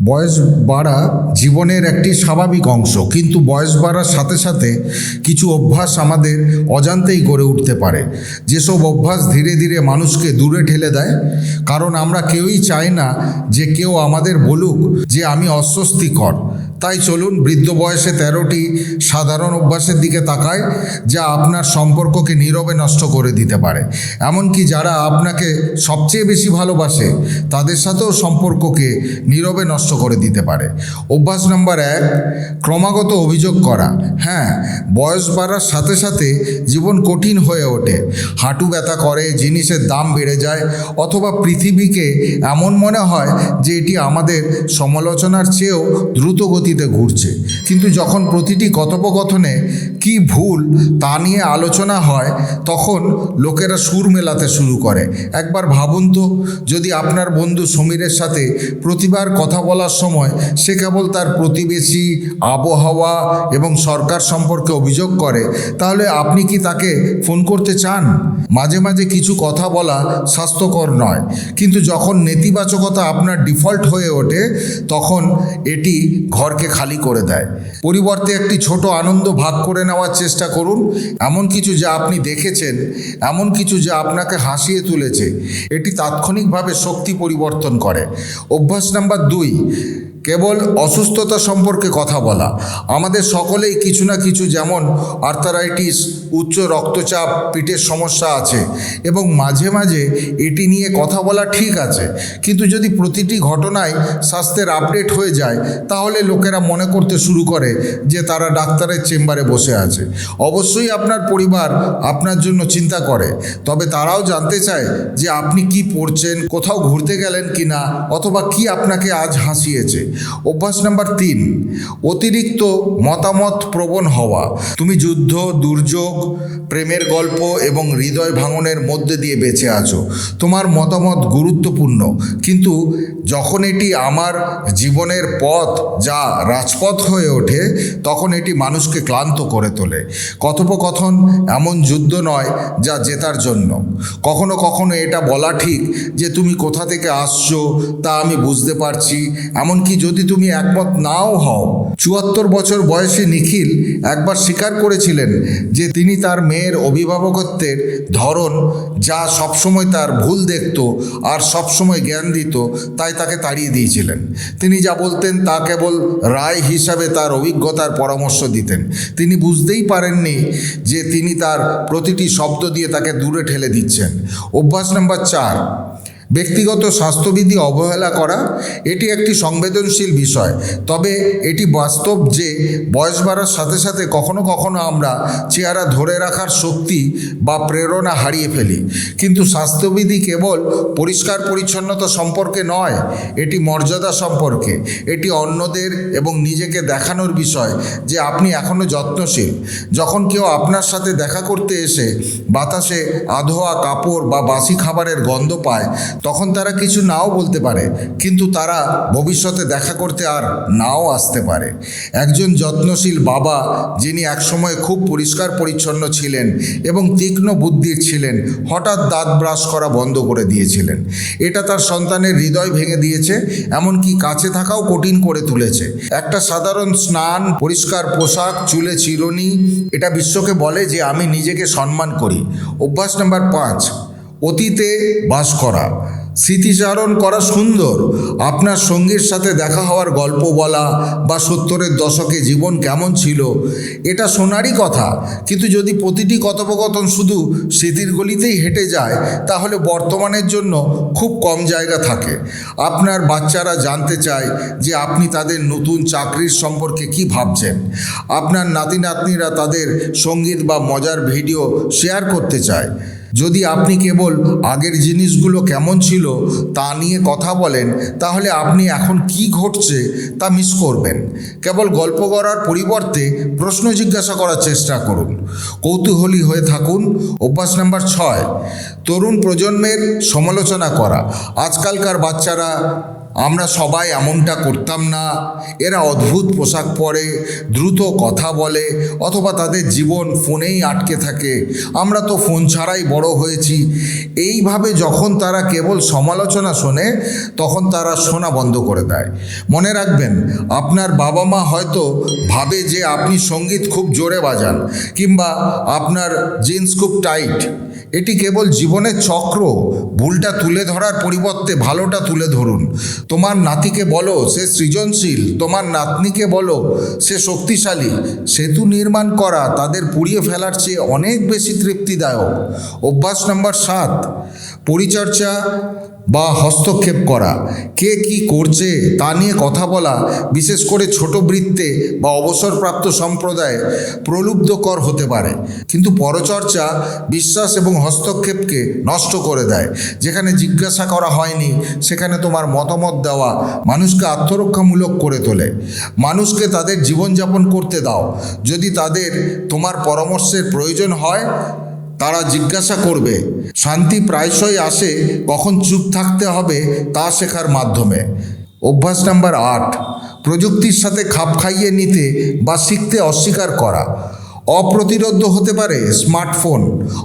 বয়স বাড়া জীবনের একটি স্বাভাবিক অংশ, কিন্তু বয়স বাড়ার সাথে সাথে কিছু অভ্যাস আমাদের অজান্তেই গড়ে উঠতে পারে। যেসব অভ্যাস ধীরে ধীরে মানুষকে দূরে ঠেলে দেয়, কারণ আমরা কেউই চাই না যে কেউ আমাদের বলুক যে আমি অস্বস্তিকর। তাই চলুন বৃদ্ধ বয়সে তেরোটি সাধারণ অভ্যাসের দিকে তাকায় যা আপনার সম্পর্ককে নীরবে নষ্ট করে দিতে পারে। এমনকি যারা আপনাকে সবচেয়ে বেশি ভালোবাসে, তাদের সাথেও সম্পর্ককে নীরবে নষ্ট করে দিতে পারে। অভ্যাস নাম্বার এক, ক্রমাগত অভিযোগ করা। হ্যাঁ বয়স বাড়ার সাথে সাথে জীবন কঠিন হয়ে ওঠে। হাঁটু ব্যথা করে, জিনিসের দাম বেড়ে যায়, অথবা পৃথিবীকে এমন মনে হয় যে এটি আমাদের সমালোচনার চেয়েও দ্রুত গতিতে ঘুরছে। কিন্তু যখন প্রতিটি কথোপকথনে কি ভুল তা নিয়ে আলোচনা হয়, তখন লোকেরা সুর মেলাতে শুরু করে। একবার ভাবুন তো, যদি আপনার বন্ধু সমীরের সাথে প্রতিবার কথা বলার সময় সে কেবল তার প্রতিবেশী, আবহাওয়া এবং সরকার সম্পর্কে অভিযোগ করে, তাহলে আপনি কি তাকে ফোন করতে চান? মাঝে মাঝে কিছু কথা বলা স্বাস্থ্যকর নয়। কিন্তু যখন নেতিবাচকতা আপনার ডিফল্ট হয়ে ওঠে, তখন এটি ঘরকে খালি করে দেয়। পরিবর্তে একটি ছোট আনন্দ ভাগ করে নেওয়ার চেষ্টা করুন। এমন কিছু যা আপনি দেখেছেন, এমন কিছু যা আপনাকে হাসিয়ে তুলেছে। এটি তাৎক্ষণিকভাবে শক্তি পরিবর্তন করে। অভ্যাস নাম্বার দুই কেবল অসুস্থতা সম্পর্কে কথা বলা। আমাদের সকলেই কিছু না কিছু যেমন আর্থারাইটিস উচ্চ রক্তচাপ, পিঠের সমস্যা আছে এবং মাঝে মাঝে এটি নিয়ে কথা বলা ঠিক আছে। কিন্তু যদি প্রতিটি ঘটনায় স্বাস্থ্যের আপডেট হয়ে যায়, তাহলে লোকেরা মনে করতে শুরু করে যে তারা ডাক্তারের চেম্বারে বসে আছে। অবশ্যই আপনার পরিবার আপনার জন্য চিন্তা করে, তবে তারাও জানতে চায় যে আপনি কি পড়ছেন, কোথাও ঘুরতে গেলেন কি না অথবা কি আপনাকে আজ হাসিয়েছে। অভ্যাস নাম্বার তিন অতিরিক্ত মতামত প্রবণ হওয়া। তুমি যুদ্ধ দুর্যোগ প্রেমের গল্প এবং হৃদয় ভাঙনের মধ্যে দিয়ে বেঁচে আছো। তোমার মতামত গুরুত্বপূর্ণ। কিন্তু যখন এটি আমার জীবনের পথ যা রাজপথ হয়ে ওঠে, তখন এটি মানুষকে ক্লান্ত করে তোলে। কথোপকথন এমন যুদ্ধ নয় যা জেতার জন্য। কখনো কখনো এটা বলা ঠিক যে তুমি কোথা থেকে আসছো তা আমি বুঝতে পারছি, এমনকি যদি তুমি একমত নাও হও। চুয়াত্তর বছর বয়সী নিখিল একবার স্বীকার করেছিলেন যে তিনি তার মেয়ের অভিভাবকত্বের ধরন যা সবসময় তার ভুল দেখত আর সবসময় জ্ঞান দিত, তাই তাকে তাড়িয়ে দিয়েছিলেন। তিনি যা বলতেন তা কেবল রায় হিসাবে তার অভিজ্ঞতার পরামর্শ দিতেন। তিনি বুঝতেই পারেননি যে তিনি তার প্রতিটি শব্দ দিয়ে তাকে দূরে ঠেলে দিচ্ছেন। অভ্যাস নাম্বার চার ব্যক্তিগত স্বাস্থ্যবিধি অবহেলা করা, এটি একটি সংবেদনশীল বিষয়। তবে এটি বাস্তব যে বয়স বাড়ার সাথে সাথে কখনো কখনো আমরা চেহারা ধরে রাখার শক্তি বা প্রেরণা হারিয়ে ফেলি। কিন্তু স্বাস্থ্যবিধি কেবল পরিষ্কার পরিচ্ছন্নতা সম্পর্কে নয়, এটি মর্যাদা সম্পর্কে। এটি অন্যদের এবং নিজেকে দেখানোর বিষয় যে আপনি এখনও যত্নশীল। যখন কেউ আপনার সাথে দেখা করতে এসে বাতাসে আধোয়া কাপড় বা বাসি খাবারের গন্ধ পায় তখন তারা কিছু নাও বলতে পারে, কিন্তু তারা ভবিষ্যতে দেখা করতে আর নাও আসতে পারে। একজন যত্নশীল বাবা যিনি একসময় খুব পরিষ্কার পরিচ্ছন্ন ছিলেন এবং তীক্ষ্ণ বুদ্ধির ছিলেন, হঠাৎ দাঁত ব্রাশ করা বন্ধ করে দিয়েছিলেন। এটা তার সন্তানের হৃদয় ভেঙে দিয়েছে, এমনকি কাছে থাকাও কঠিন করে তুলেছে। একটা সাধারণ স্নান, পরিষ্কার পোশাক, চুলে চিরুনি, এটা বিশ্বকে বলে যে আমি নিজেকে সম্মান করি। অভ্যাস নাম্বার পাঁচ অতীতে বাস করা। স্মৃতিচারণ করা সুন্দর। আপনার সঙ্গীর সাথে দেখা হওয়ার গল্প বলা বা সত্তরের দশকে জীবন কেমন ছিল, এটা শোনারই কথা। কিন্তু যদি প্রতিটি কথোপকথন শুধু স্মৃতির গলিতেই হেঁটে যায়, তাহলে বর্তমানের জন্য খুব কম জায়গা থাকে। আপনার বাচ্চারা জানতে চায় যে আপনি তাদের নতুন চাকরির সম্পর্কে কি ভাবছেন। আপনার নাতি নাতনিরা তাদের সংগীত বা মজার ভিডিও শেয়ার করতে চায়। যদি আপনি কেবল আগের জিনিসগুলো কেমন ছিল তা নিয়ে কথা বলেন, তাহলে আপনি এখন কি ঘটছে তা মিস করবেন। কেবল গল্প করার পরিবর্তে প্রশ্ন জিজ্ঞাসা করার চেষ্টা করুন। কৌতূহলী হয়ে থাকুন, অভ্যাস নাম্বার ছয়, তরুণ প্রজন্মের সমালোচনা করা। আজকালকার বাচ্চারা আমরা সবাই এমনটা করতাম না। এরা অদ্ভুত পোশাক পরে, দ্রুত কথা বলে, অথবা তাদের জীবন ফোনেই আটকে থাকে। আমরা তো ফোন ছাড়াই বড় হয়েছি। এইভাবে যখন তারা কেবল সমালোচনা শোনে, তখন তারা শোনা বন্ধ করে দেয়। মনে রাখবেন, আপনার বাবা মা হয়তো ভাবে যে আপনি সংগীত খুব জোরে বাজান, কিংবা আপনার জিন্স খুব টাইট। এটি কেবল জীবনের চক্র। ভুলটা তুলে ধরার পরিবর্তে ভালোটা তুলে ধরুন। তোমার নাতিকে বলো, সে সৃজনশীল। তোমার নাতনিকে বলো, সে শক্তিশালী। সেতু নির্মাণ করা তাদের পুড়িয়ে ফেলার চেয়ে অনেক বেশি তৃপ্তিদায়ক। অভ্যাস নম্বর সাত, পরিচর্যা বা হস্তক্ষেপ করা। কে কি করছে তা নিয়ে কথা বলা, বিশেষ করে ছোট বৃত্তে বা অবসরপ্রাপ্ত সম্প্রদায়ে প্রলুব্ধকর হতে পারে। কিন্তু পরচর্চা বিশ্বাস এবং হস্তক্ষেপকে নষ্ট করে দেয়। যেখানে জিজ্ঞাসা করা হয়নি, সেখানে তোমার মতামত দেওয়া মানুষকে আত্মরক্ষামূলক করে তোলে। মানুষকে তাদের জীবনযাপন করতে দাও। যদি তাদের তোমার পরামর্শের প্রয়োজন হয়, তারা জিজ্ঞাসা করবে। শান্তি প্রায়শই আসে কখন চুপ থাকতে হবে তা শেখার মাধ্যমে। অভ্যাস নাম্বার আট, প্রযুক্তির সাথে খাপ খাইয়ে নিতে বা শিখতে অস্বীকার করা। অপ্রতিরোধ্য হতে পারে smartphone,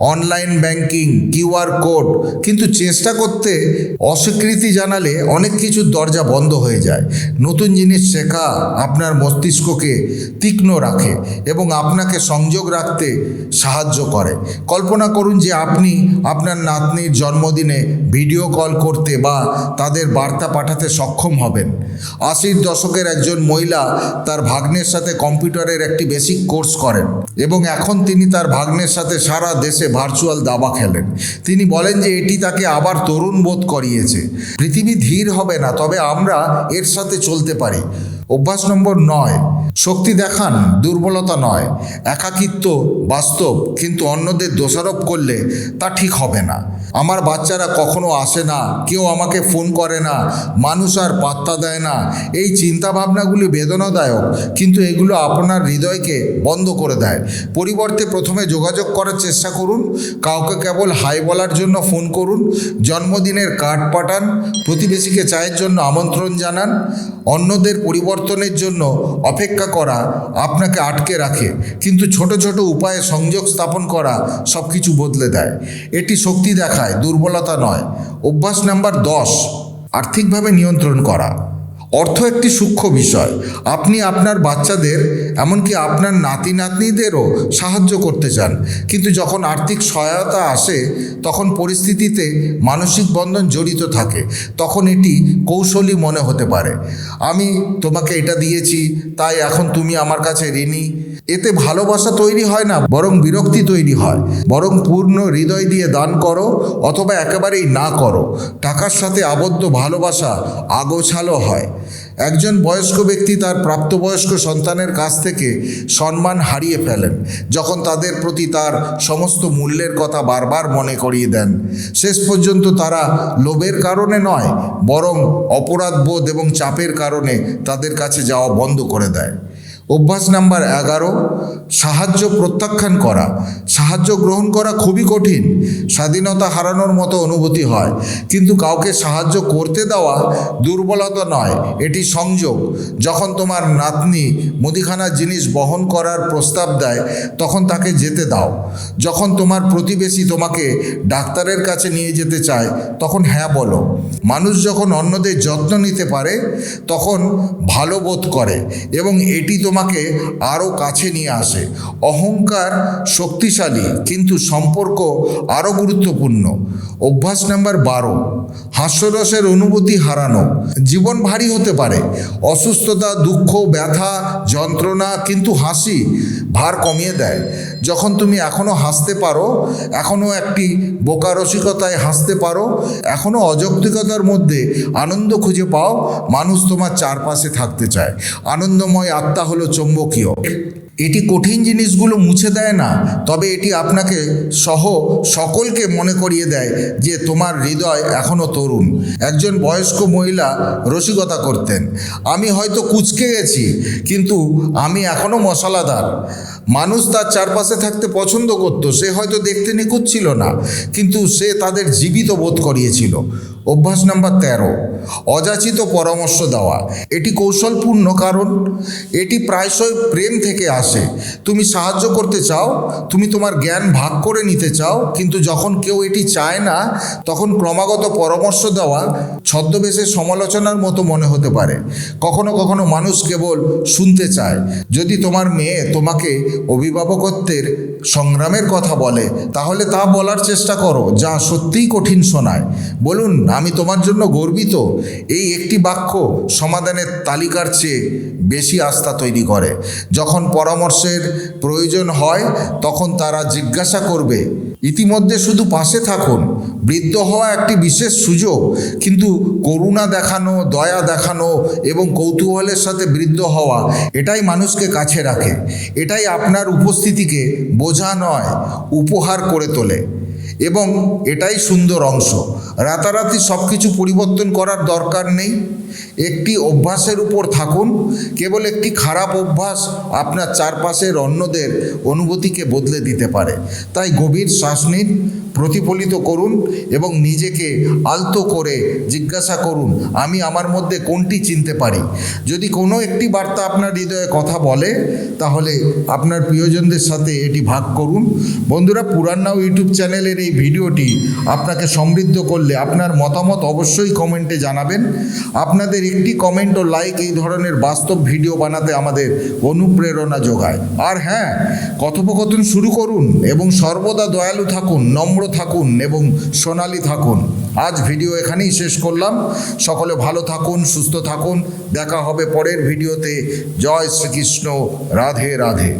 online banking QR code. কিন্তু চেষ্টা করতে অস্বীকৃতি জানালে অনেক কিছুর দরজা বন্ধ হয়ে যায়। নতুন জিনিস শেখা আপনার মস্তিষ্ককে তীক্ষ্ণ রাখে এবং আপনাকে সংযোগ রাখতে সাহায্য করে। কল্পনা করুন যে আপনি আপনার নাতনির জন্মদিনে ভিডিও কল করতে বা তাদের বার্তা পাঠাতে সক্ষম হবেন। আশির দশকের একজন মহিলা তার ভাগ্নের সাথে কম্পিউটারের একটি বেসিক কোর্স করেন। এবং এখন তিনি তার ভাগ্নের সাথে সারা দেশে ভার্চুয়াল দাবা খেলেন। তিনি বলেন যে এটি তাকে আবার তরুণ বোধ করিয়েছে। পৃথিবী ধীর হবে না, তবে আমরা এর সাথে চলতে পারি। অভ্যাস নম্বর নয় শক্তি দেখান, দুর্বলতা নয়। একাকিত্ব বাস্তব, কিন্তু অন্যদের দোষারোপ করলে তা ঠিক হবে না। আমার বাচ্চারা কখনো আসে না, কেউ আমাকে ফোন করে না, মানুষ আর পাত্তা দেয় না। এই চিন্তাভাবনাগুলি বেদনাদায়ক, কিন্তু এগুলো আপনার হৃদয়কে বন্ধ করে দেয়। পরিবর্তে প্রথমে যোগাযোগ করার চেষ্টা করুন, কাউকে কেবল হাই বলার জন্য ফোন করুন, জন্মদিনের কার্ড পাঠান, প্রতিবেশীকে চায়ের জন্য আমন্ত্রণ জানান, অন্যদের পরিবর্তনের জন্য অপেক্ষা করা, আপনাকে আটকে রাখে, কিন্তু ছোট ছোট উপায়ে সংযোগ স্থাপন করা সব কিছু বদলে দেয়। এটি শক্তি দেখায়, দুর্বলতা নয়। অভ্যাস নাম্বার দশ, আর্থিকভাবে নিয়ন্ত্রণ করা। অর্থ একটি সূক্ষ্ম বিষয়। আপনি আপনার বাচ্চাদের, এমনকি আপনার নাতি নাতনিদেরও সাহায্য করতে চান। কিন্তু যখন আর্থিক সহায়তা আসে, তখন পরিস্থিতিতে মানসিক বন্ধন জড়িত থাকে। তখন এটি কৌশলী মনে হতে পারে। আমি তোমাকে এটা দিয়েছি, তাই এখন তুমি আমার কাছে ঋণী। এতে ভালোবাসা তৈরি হয় না, বরং বিরক্তি তৈরি হয়। বরং পূর্ণ হৃদয় দিয়ে দান করো অথবা একেবারেই না করো। টাকার সাথে আবদ্ধ ভালোবাসা আগোছালো হয়। একজন বয়স্ক ব্যক্তি তার প্রাপ্তবয়স্ক সন্তানের কাছ থেকে সম্মান হারিয়ে ফেলেন, যখন তাদের প্রতি তার সমস্ত মূল্যের কথা বারবার মনে করিয়ে দেন। শেষ পর্যন্ত তারা লোভের কারণে নয়, বরং অপরাধবোধ এবং চাপের কারণে তাদের কাছে যাওয়া বন্ধ করে দেয়। অভ্যাস নাম্বার এগারো, সাহায্য প্রত্যাখ্যান করা। সাহায্য গ্রহণ করা খুবই কঠিন। স্বাধীনতা হারানোর মতো অনুভূতি হয়। কিন্তু কাউকে সাহায্য করতে দেওয়া দুর্বলতা নয়, এটি সংযোগ। যখন তোমার নাতনি মুদিখানার জিনিস বহন করার প্রস্তাব দেয়, তখন তাকে যেতে দাও। যখন তোমার প্রতিবেশী তোমাকে ডাক্তারের কাছে নিয়ে যেতে চায়, তখন হ্যাঁ বলো। মানুষ যখন অন্যদের যত্ন নিতে পারে, তখন ভালো বোধ করে এবং এটি তোমাকে আরও কাছে নিয়ে আসে। অহংকার শক্তিশালী কিন্তু সম্পর্ক আরও গুরুত্বপূর্ণ। অভ্যাস নাম্বার বারো, হাস্যরসের অনুভূতি হারানো। জীবন ভারী হতে পারে। অসুস্থতা, দুঃখ, ব্যথা, যন্ত্রণা, কিন্তু হাসি ভার কমিয়ে দেয়। যখন তুমি এখনও হাসতে পারো এখনও একটি বোকা রসিকতায় হাসতে পারো এখনও অযৌক্তিকতার মধ্যে আনন্দ খুঁজে পাও, মানুষ তোমার চারপাশে থাকতে চায়। আনন্দময় আত্মা হলো চৌম্বকীয়। এটি কঠিন জিনিসগুলো মুছে দেয় না, তবে এটি আপনাকে সহ সকলকে মনে করিয়ে দেয় যে তোমার হৃদয় এখনও তরুণ। একজন বয়স্ক মহিলা রসিকতা করতেন। আমি হয়তো কুচকে গেছি, কিন্তু আমি এখনও মশলাদার। মানুষ তার চারপাশে থাকতে পছন্দ করত, সে হয়তো দেখতে নিখুঁত ছিল না, কিন্তু সে তাদের জীবিত বোধ করিয়েছিল। অভ্যাস নাম্বার তেরো, অযাচিত পরামর্শ দেওয়া। এটি কৌশলপূর্ণ কারণ, এটি প্রায়শই প্রেম থেকে আসে। তুমি সাহায্য করতে চাও, তুমি তোমার জ্ঞান ভাগ করে নিতে চাও, কিন্তু যখন কেউ এটি চায় না, তখন ক্রমাগত পরামর্শ দেওয়া ছদ্মবেশে সমালোচনার মতো মনে হতে পারে। কখনো কখনো মানুষ কেবল শুনতে চায়, যদি তোমার মেয়ে তোমাকে অভিভাবকত্বের সংগ্রামের কথা বলে, তাহলে তা বলার চেষ্টা করো, যা সত্যিই কঠিন শোনায়। বলুন, আমি তোমার জন্য গর্বিত। এই একটি বাক্য সমাধানের তালিকার চেয়ে বেশি আস্থা তৈরি করে। যখন পরামর্শের প্রয়োজন হয়, তখন তারা জিজ্ঞাসা করবে ইতিমধ্যে শুধু পাশে থাকুন। বৃদ্ধ হওয়া একটি বিশেষ সুযোগ। কিন্তু করুণা দেখানো, দয়া দেখানো এবং কৌতূহলের সাথে বৃদ্ধ হওয়া এটাই মানুষকে কাছে রাখে। এটাই আপনার উপস্থিতিকে বোঝা নয়, উপহার করে তোলে। এবং এটাই সুন্দর অংশ। রাতারাতি সব কিছু পরিবর্তন করার দরকার নেই। একটি অভ্যাসের উপর থাকুন। কেবল একটি খারাপ অভ্যাস আপনার চারপাশের অন্যদের অনুভূতিকে বদলে দিতে পারে। তাই গভীর শ্বাস নিন। প্রতিফলিত করুন এবং নিজেকে আলতো করে জিজ্ঞাসা করুন, আমি আমার মধ্যে কোনটি চিনতে পারি? যদি কোনো একটি বার্তা আপনার হৃদয়ে কথা বলে, তাহলে আপনার প্রিয়জনদের সাথে এটি ভাগ করুন। বন্ধুরা পুরান্নাও ইউটিউব চ্যানেলের এই ভিডিওটি আপনাকে সমৃদ্ধ করলে আপনার মতামত অবশ্যই কমেন্টে জানাবেন। আপনাদের একটি কমেন্ট ও লাইক এই ধরনের বাস্তব ভিডিও বানাতে আমাদের অনুপ্রেরণা যোগায়। আর হ্যাঁ কথোপকথন শুরু করুন এবং সর্বদা দয়ালু থাকুন নম্র থাকুন এবং সোনালি থাকুন। আজ ভিডিও এখানেই শেষ করলাম। সকলে ভালো থাকুন, সুস্থ থাকুন। দেখা হবে পরের ভিডিওতে। জয় শ্রীকৃষ্ণ। রাধে রাধে।